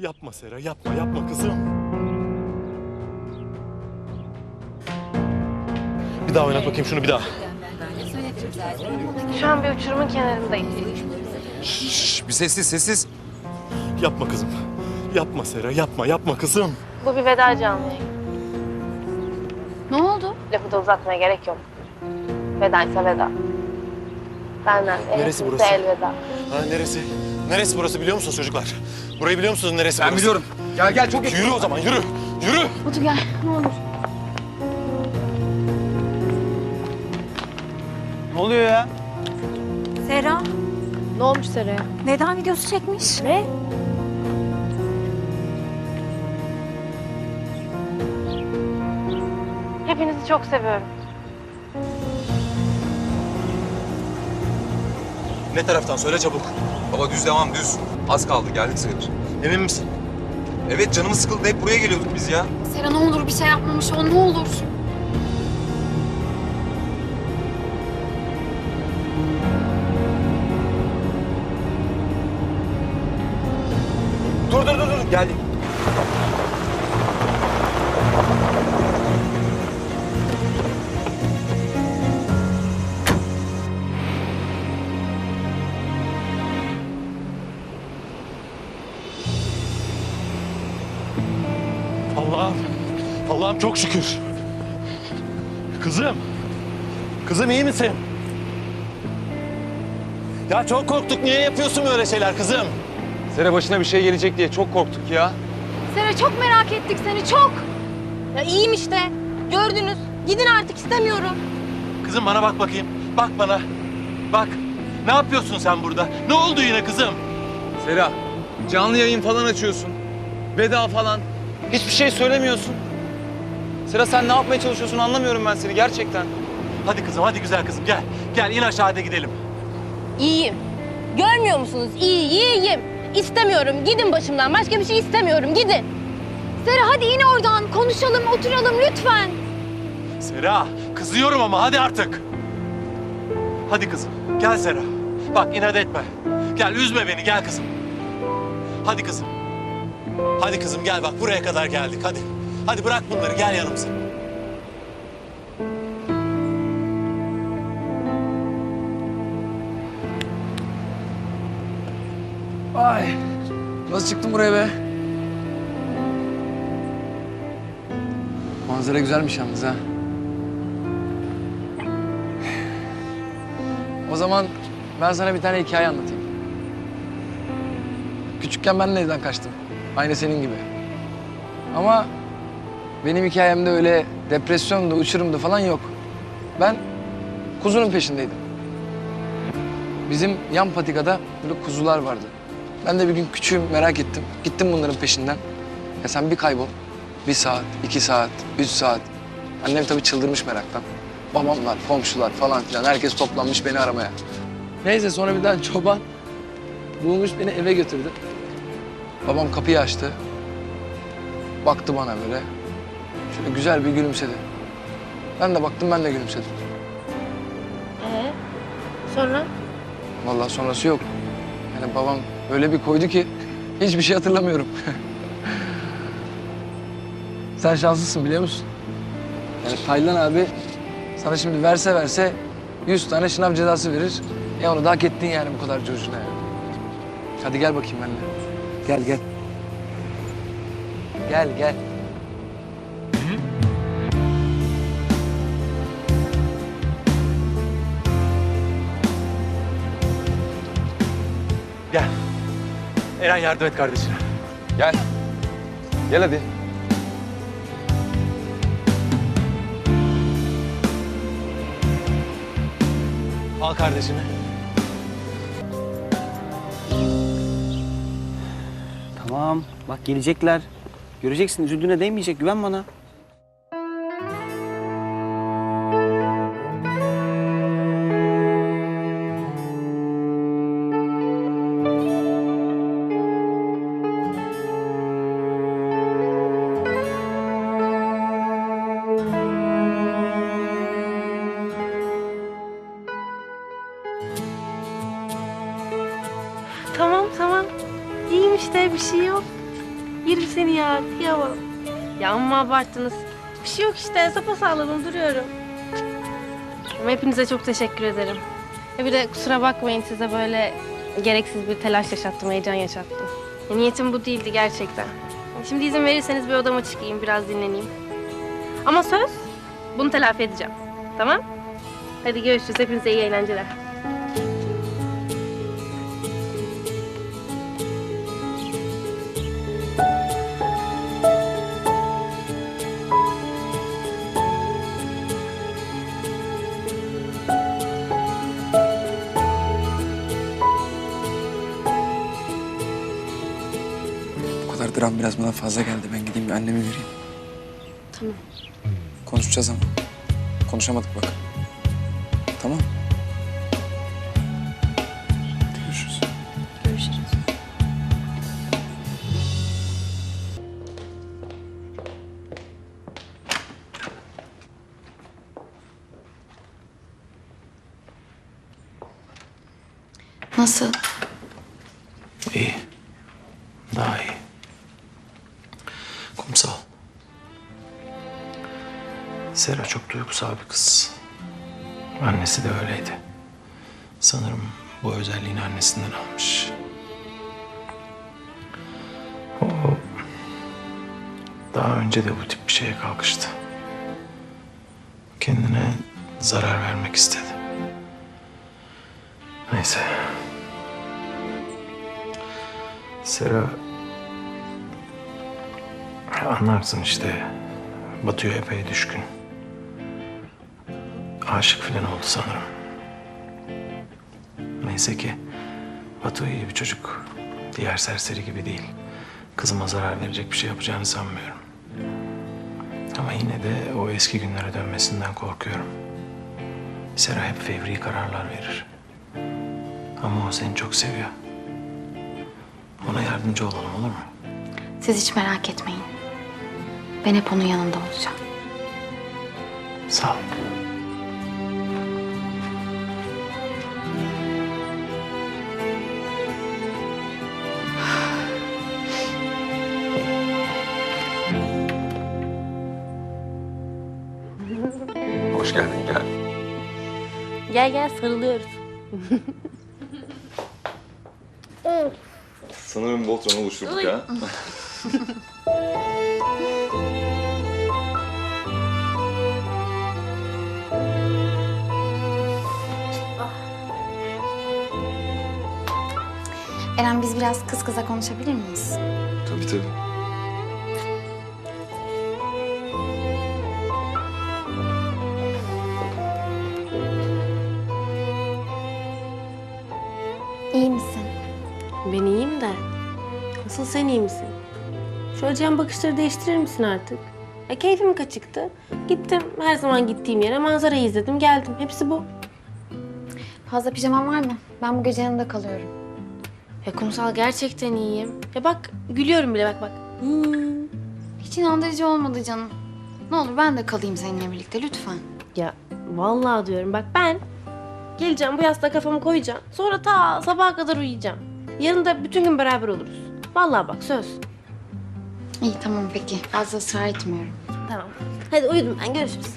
Yapma Sera, yapma, yapma kızım. Bir daha oynat bakayım şunu bir daha. Şu an bir uçurumun kenarındayız. Şşş bir sessiz sessiz. Yapma kızım. Yapma Sera, yapma, yapma kızım. Bu bir veda canlı yayın. Ne oldu? Lafı da uzatmaya gerek yok. Vedaysa veda. Benden de Neresi size burası? elveda. Ha neresi? Neresi burası biliyor musunuz çocuklar? Burayı biliyor musunuz neresi Ben burası? biliyorum. Gel gel çok Yürü o zaman, yürü. Yürü. Batu gel ne olur. Ne oluyor ya? Sera Ne olmuş Sera'ya? veda videosu çekmiş. Ne? Hepinizi çok seviyorum. Ne taraftan söyle çabuk. Baba düz devam düz. Az kaldı geldik sayılır. Emin misin? Evet canımız sıkıldı hep buraya geliyorduk biz ya. Sera ne olur bir şey yapmamış ol ne olur. Dur dur dur dur. Geldik. Allah'ım. Allah'ım çok şükür. Kızım. Kızım iyi misin? Ya çok korktuk. Niye yapıyorsun böyle şeyler kızım? Sera başına bir şey gelecek diye çok korktuk ya. Sera çok merak ettik seni çok. Ya iyiyim işte. Gördünüz. Gidin artık istemiyorum. Kızım bana bak bakayım. Bak bana. Bak. Ne yapıyorsun sen burada? Ne oldu yine kızım? Sera canlı yayın falan açıyorsun. Veda falan. Hiçbir şey söylemiyorsun. Sera sen ne yapmaya çalışıyorsun anlamıyorum ben seni gerçekten. Hadi kızım, hadi güzel kızım. Gel. Gel in aşağıda gidelim. İyiyim. Görmüyor musunuz? İyi, iyiyim. İstemiyorum. Gidin başımdan. Başka bir şey istemiyorum. Gidin. Sera hadi in oradan konuşalım oturalım lütfen. Sera, kızıyorum ama hadi artık. Hadi kızım, gel Sera. Bak inat etme. Gel üzme beni, gel kızım. Hadi kızım. Hadi kızım gel bak buraya kadar geldik hadi. Hadi bırak bunları gel yanımıza. Ay. Nasıl çıktın buraya be? Manzara güzelmiş yalnız ha. O zaman ben sana bir tane hikaye anlatayım. Küçükken ben de evden kaçtım. Aynı senin gibi. Ama benim hikayemde öyle depresyondu, uçurumdu falan yok. Ben kuzunun peşindeydim. Bizim yan patikada böyle kuzular vardı. Ben de bir gün küçüğüm merak ettim. Gittim bunların peşinden. Ya sen bir kaybol. Bir saat, iki saat, üç saat. Annem tabii çıldırmış meraktan. Babamlar, komşular falan filan herkes toplanmış beni aramaya. Neyse sonra bir tane çoban bulmuş beni eve götürdü. Babam kapıyı açtı. Baktı bana böyle. Şöyle güzel bir gülümsedi. Ben de baktım ben de gülümsedim. Ee, sonra? Vallahi sonrası yok. Yani babam öyle bir koydu ki hiçbir şey hatırlamıyorum. Sen şanslısın biliyor musun? Yani Taylan abi sana şimdi verse verse 100 tane şınav cezası verir. Ya onu da hak ettin yani bu kadar çocuğuna yani. Hadi gel bakayım benimle. Gel gel. Gel gel. Gel. Eren yardım et kardeşine. Gel. Gel hadi. Al kardeşini. Tamam. Bak gelecekler. Göreceksin üzüldüğüne değmeyecek. Güven bana. Seni ya. Ya amma abarttınız. Bir şey yok işte. Sapasağlamım duruyorum. Ama hepinize çok teşekkür ederim. Ya bir de kusura bakmayın size böyle gereksiz bir telaş yaşattım, heyecan yaşattım. Ya niyetim bu değildi gerçekten. Şimdi izin verirseniz bir odama çıkayım, biraz dinleneyim. Ama söz, bunu telafi edeceğim. Tamam? Hadi görüşürüz. Hepinize iyi eğlenceler. Kadar dram biraz bana fazla geldi. Ben gideyim bir annemi vereyim. Tamam. Konuşacağız ama. Konuşamadık bak. Tamam. Görüşürüz. Görüşürüz. Nasıl? İyi. Sera çok duygusal bir kız. Annesi de öyleydi. Sanırım bu özelliğini annesinden almış. O daha önce de bu tip bir şeye kalkıştı. Kendine zarar vermek istedi. Neyse. Sera... Anlarsın işte. Batu'ya epey düşkün. Aşık falan oldu sanırım. Neyse ki Batu iyi bir çocuk. Diğer serseri gibi değil. Kızıma zarar verecek bir şey yapacağını sanmıyorum. Ama yine de o eski günlere dönmesinden korkuyorum. Sera hep fevri kararlar verir. Ama o seni çok seviyor. Ona yardımcı olalım olur mu? Siz hiç merak etmeyin. Ben hep onun yanında olacağım. Sağ ol. Hoş geldin gel. Gel gel sarılıyoruz. Sanırım Voltron oluşturduk ha. Eren biz biraz kız kıza konuşabilir miyiz? Tabii tabii. İyi misin? Ben iyiyim de. Asıl sen iyi misin? Şu acıyan bakışları değiştirir misin artık? E keyfim kaçıktı. Gittim her zaman gittiğim yere manzarayı izledim geldim. Hepsi bu. Fazla pijaman var mı? Ben bu gece yanında kalıyorum. Ya kumsal gerçekten iyiyim. Ya bak gülüyorum bile bak bak. Hmm. Hiç inandırıcı olmadı canım. Ne olur ben de kalayım seninle birlikte lütfen. Ya vallahi diyorum bak ben geleceğim bu yastığa kafamı koyacağım. Sonra ta sabaha kadar uyuyacağım. Yarın da bütün gün beraber oluruz. Vallahi bak söz. İyi tamam peki. Fazla ısrar etmiyorum. Tamam. Hadi uyudum ben görüşürüz.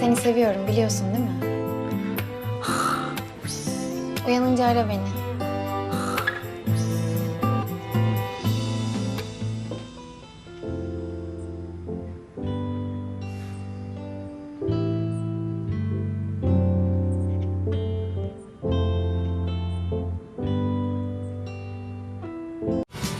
Seni seviyorum biliyorsun değil mi? Uyanınca ara beni.